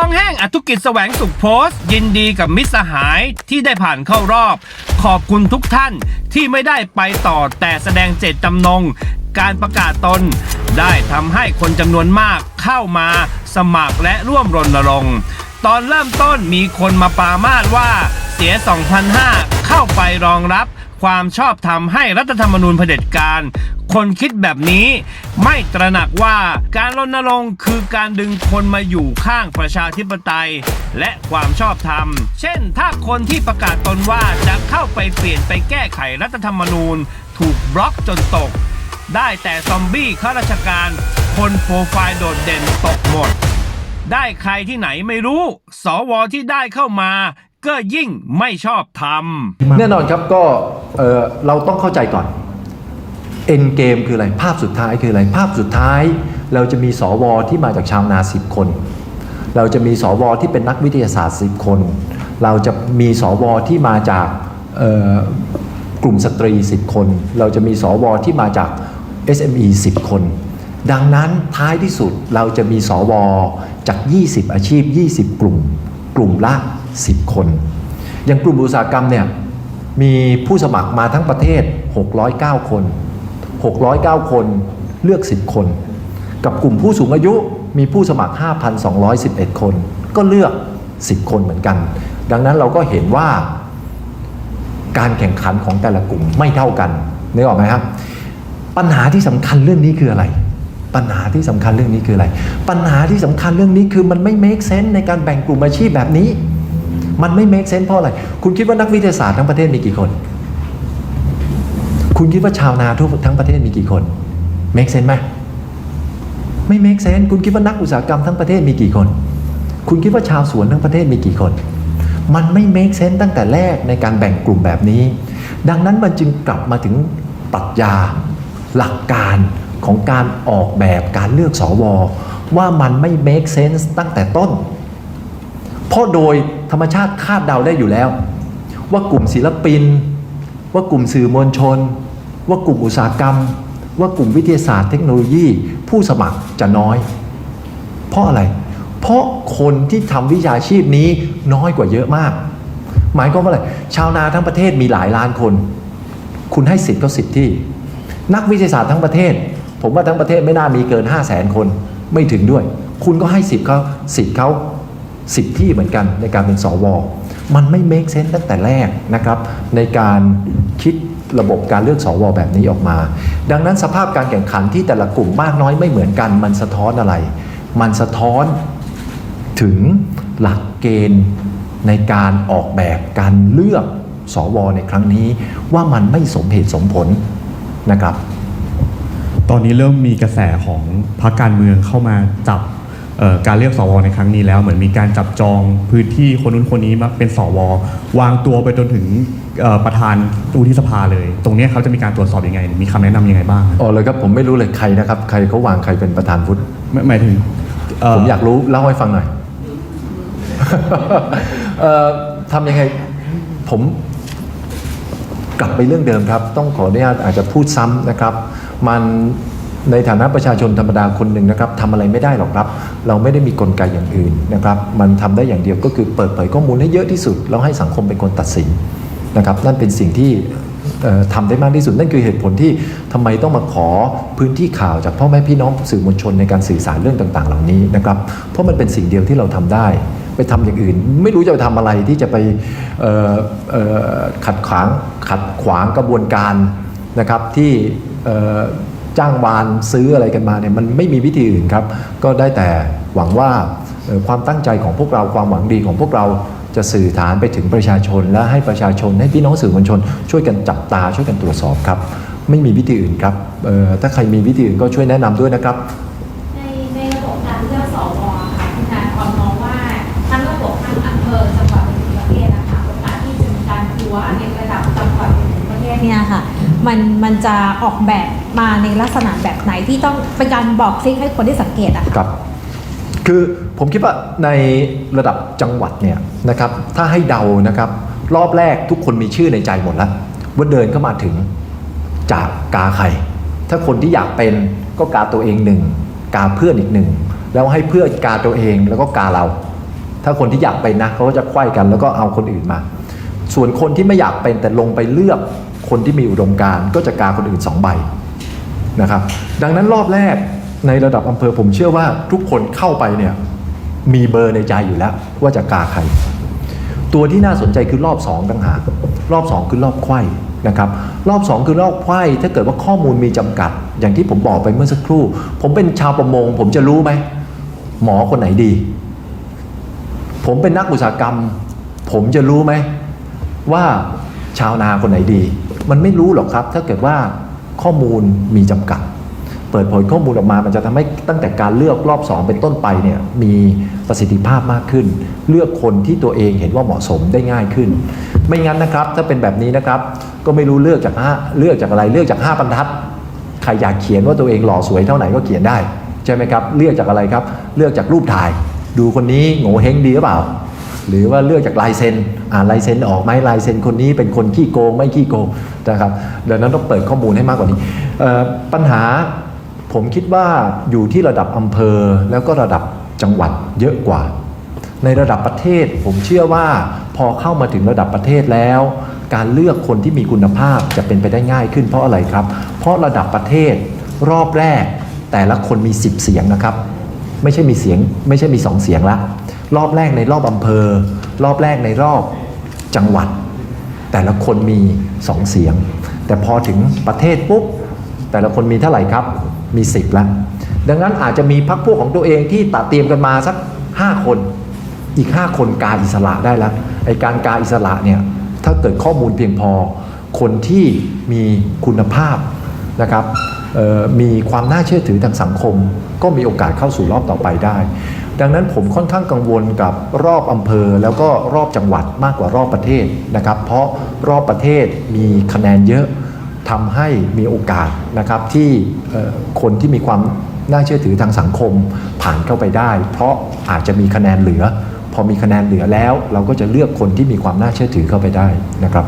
องแห้งอธุกิจแสวงสุขโพสต์ ยินดีกับมิตรสหายที่ได้ผ่านเข้ารอบ ขอบคุณทุกท่านที่ไม่ได้ไปต่อแต่แสดงเจตจำนง การประกาศตน ได้ทำให้คนจำนวนมากเข้ามาสมัครและร่วมรณรงค์ตอนเริ่มต้นมีคนมาปรามาสว่าเสีย 2,500 เข้าไปรองรับ ความชอบธรรมให้รัฐธรรมนูญเผด็จการ คนคิดแบบนี้ ไม่ตระหนักว่าการรณรงค์คือการดึงคนมาอยู่ข้างประชาธิปไตย และความชอบธรรม เช่น ถ้าคนที่ประกาศตนว่าจะเข้าไปเปลี่ยนไปแก้ไขรัฐธรรมนูญ ถูกบล็อกจนตก ได้แต่ซอมบี้ข้าราชการ คนโปรไฟล์โดดเด่นตกหมดได้ใครที่ไหนไม่รู้ สวที่ได้เข้ามา ก็ยิ่งไม่ชอบทำแน่นอนครับก็เเราต้องเข้าใจก่อนเอ็นเกมคืออะไร ภาพสุดท้ายคืออะไร ภาพสุดท้ายเราจะมีสวที่มาจากชาวนา10คน เราจะมีสวที่เป็นนักวิทยาศาสตร์10คน เราจะมีสวที่มาจากกลุ่มสตรี10คน เราจะมีสวที่มาจาก SME 10 คน ดังนั้นท้ายที่สุดเราจะมีสวจาก 20 อาชีพ 20 กลุ่ม กลุ่มละ 10 คน อย่างกลุ่มอุตสาหกรรมเนี่ยมีผู้สมัครมาทั้งประเทศ 609 คน 609 คนเลือก 10 คน กับกลุ่มผู้สูงอายุมีผู้สมัคร 5,211 คน ก็เลือก 10 คนเหมือนกัน ดังนั้นเราก็เห็นว่า การแข่งขันของแต่ละกลุ่มไม่เท่ากันนึกออกไหมครับ ปัญหาที่สำคัญเรื่องนี้คืออะไร ปัญหาที่สำคัญเรื่องนี้คืออะไร ปัญหาที่สำคัญเรื่องนี้คือมันไม่ make sense ในการแบ่งกลุ่มอาชีพแบบนี้ มันไม่ make sense เพราะอะไร คุณคิดว่านักวิทยาศาสตร์ทั้งประเทศมีกี่คน คุณคิดว่าชาวนาทั่วทั้งประเทศมีกี่คน make sense ไหมไม่ make sense คุณคิดว่านักอุตสาหกรรมทั้งประเทศมีกี่คน คุณคิดว่าชาวสวนทั้งประเทศมีกี่คน มันไม่ make sense ตั้งแต่แรกในการแบ่งกลุ่มแบบนี้ ดังนั้นมันจึงกลับมาถึงปรัชญาหลักการ ของการออกแบบการเลือกสวว่ามันไม่ make sense ตั้งแต่ต้น เพราะโดยธรรมชาติคาดเดาได้อยู่แล้ว ว่ากลุ่มศิลปิน ว่ากลุ่มสื่อมวลชน ว่ากลุ่มอุตสาหกรรม ว่ากลุ่มวิทยาศาสตร์เทคโนโลยี ผู้สมัครจะน้อย เพราะอะไร เพราะคนที่ทำวิชาชีพนี้น้อยกว่าเยอะมาก หมายความว่าอะไรชาวนาทั้งประเทศมีหลายล้านคน คุณให้สิทธิ์เขาสิบที่ นักวิทยาศาสตร์ทั้งประเทศ ผมว่าทั้งประเทศไม่น่ามีเกิน 5 0 0แสนคนไม่ถึงด้วย คุณก็ให้สิทธิ์เขาสิทธิ์เขาสิบที่เหมือนกันในการเป็นสวมันไม่ make sense ตั้งแต่แรกนะครับ ในการคิดระบบการเลือกสวแบบนี้ออกมา ดังนั้นสภาพการแข่งขันที่แต่ละกลุ่มมากน้อยไม่เหมือนกัน มันสะท้อนอะไร มันสะท้อนถึงหลักเกณฑ์ในการออกแบบการเลือกสวในครั้งนี้ ว่ามันไม่สมเหตุสมผลนะครับ ตอนนี้เริ่มมีกระแสของพรรคการเมืองเข้ามาจับเอ่อการเลือกสวในครั้งนี้แล้วเหมือนมีการจับจองพื้นที่คนนู้นคนนี้มาเป็นสววางตัวไปจนถึงเอ่อประธานวุฒิสภาเลย ตรงเนี้ยเขาจะมีการตรวจสอบยังไง มีคำแนะนำยังไงบ้างอ๋อเลยครับผมไม่รู้เลยใครนะครับใครเขาวางใครเป็นประธานวุฒิไม่หมายถึงเผมอยากรู้เล่าให้ฟังหน่อยเอ่อทำยังไงผมกลับไปเรื่องเดิมครับ ต้องขออนุญาตอาจจะพูดซ้ำนะครับ มันในฐานะประชาชนธรรมดาคนหนึ่งนะครับทำอะไรไม่ได้หรอกครับ เราไม่ได้มีกลไกอย่างอื่นนะครับ มันทำได้อย่างเดียวก็คือเปิดเผยข้อมูลให้เยอะที่สุด แล้วให้สังคมเป็นคนตัดสินนะครับ นั่นเป็นสิ่งที่เอ่อทำได้มากที่สุด นั่นคือเหตุผลที่ทำไมต้องมาขอพื้นที่ข่าวจากพ่อแม่พี่น้องสื่อมวลชนในการสื่อสารเรื่องต่าง ๆ เหล่านี้นะครับ เพราะมันเป็นสิ่งเดียวที่เราทำได้ ไปทำอย่างอื่น ไม่รู้จะไปทำอะไรที่จะไปขัดขวางขัดขวางกระบวนการ นะครับที่จ้างวานซื้ออะไรกันมาเนี่ยมันไม่มีวิธีอื่นครับ ก็ได้แต่หวังว่าความตั้งใจของพวกเราความหวังดีของพวกเราจะสื่อฐานไปถึงประชาชน และให้ประชาชนให้พี่น้องสื่อมวลชน ช่วยกันจับตาช่วยกันตรวจสอบครับ ไม่มีวิธีอื่นครับถ้าใครมีวิธีอื่นก็ช่วยแนะนำด้วยนะครับในในระบบการเลือกสวค่ะคุณนารมองว่าทั้งระบบทั้งอำเภอจังหวัดถึงประเทศนะคะโอกาสที่จะมีการทัวในระดับจังหวัดถึงประเทศเนี่ยค่ะ มันมันจะออกแบบมาในลักษณะแบบไหนที่ต้องเป็นการบอกซิกให้คนได้สังเกตอะค่ะครับ คือผมคิดว่าในระดับจังหวัดเนี่ยนะครับถ้าให้เดานะครับรอบแรกทุกคนมีชื่อในใจหมดแล้วว่าเดินเข้ามาถึงจากกาใคร ถ้าคนที่อยากเป็นก็กาตัวเองหนึ่งกาเพื่อนอีกหนึ่งแล้วให้เพื่อนกาตัวเองแล้วก็กาเรา ถ้าคนที่อยากเป็นนะเขาก็จะไขว้กันแล้วก็เอาคนอื่นมา ส่วนคนที่ไม่อยากเป็นแต่ลงไปเลือก คนที่มีอุดมการณ์ก็จะกาคนอื่นสองใบนะครับ ดังนั้นรอบแรกในระดับอำเภอผมเชื่อว่าทุกคนเข้าไปเนี่ยมีเบอร์ในใจอยู่แล้ว ว่าจะกาใคร ตัวที่น่าสนใจคือรอบ2ต่างหากรอบ 2 คือรอบไข้นะครับรอบ 2 คือรอบไข้ถ้าเกิดว่าข้อมูลมีจำกัด อย่างที่ผมบอกไปเมื่อสักครู่ ผมเป็นชาวประมง ผมจะรู้ไหมหมอคนไหนดี ผมเป็นนักอุตสาหกรรม ผมจะรู้ไหมว่าชาวนาคนไหนดี มันไม่รู้หรอกครับ ถ้าเกิดว่าข้อมูลมีจำกัด เปิดเผยข้อมูลออกมา มันจะทำให้ตั้งแต่การเลือกรอบ 2 เป็นต้นไปเนี่ยมีประสิทธิภาพมากขึ้น เลือกคนที่ตัวเองเห็นว่าเหมาะสมได้ง่ายขึ้น ไม่งั้นนะครับ ถ้าเป็นแบบนี้นะครับ ก็ไม่รู้เลือกจากห้าเลือกจากอะไรเลือกจาก 5บรรทัดใครอยากเขียนว่าตัวเองหล่อสวยเท่าไหร่ก็เขียนได้ใช่ไหมครับ เลือกจากอะไรครับ เลือกจากรูปถ่าย ดูคนนี้โง่เฮงดีหรือเปล่า หรือว่าเลือกจากลายเซ็นอ่านลายเซ็นออกไหมลายเซ็นคนนี้เป็นคนขี้โกงไม่ขี้โกงนะครับดังนั้นต้องเปิดข้อมูลให้มากกว่านี้ปัญหาผมคิดว่าอยู่ที่ระดับอำเภอแล้วก็ระดับจังหวัดเยอะกว่า ในระดับประเทศผมเชื่อว่าพอเข้ามาถึงระดับประเทศแล้ว การเลือกคนที่มีคุณภาพจะเป็นไปได้ง่ายขึ้นเพราะอะไรครับ เพราะระดับประเทศรอบแรกแต่ละคนมี 10 เสียงนะครับ ไม่ใช่มีเสียง ไม่ใช่มี 2 เสียงละ รอบแรกในรอบอำเภอ รอบแรกในรอบจังหวัด แต่ละคนมี2เสียง แต่พอถึงประเทศปุ๊บ แต่ละคนมีเท่าไหร่ครับ มี 10ละดังนั้นอาจจะมีพักพวกของตัวเองที่ตัดเตรียมกันมาสัก 5 คน อีก 5 คนกาอิสระได้แล้วไอการกาอิสระเนี่ยถ้าเกิดข้อมูลเพียงพอ คนที่มีคุณภาพนะครับมีความน่าเชื่อถือทางสังคม ก็มีโอกาสเข้าสู่รอบต่อไปได้ ดังนั้นผมค่อนข้างกังวลกับรอบอำเภอแล้วก็รอบจังหวัดมากกว่ารอบประเทศนะครับ เพราะรอบประเทศมีคะแนนเยอะทำให้มีโอกาสนะครับที่คนที่มีความน่าเชื่อถือทางสังคมผ่านเข้าไปได้ เพราะอาจจะมีคะแนนเหลือ พอมีคะแนนเหลือแล้ว เราก็จะเลือกคนที่มีความน่าเชื่อถือเข้าไปได้นะครับ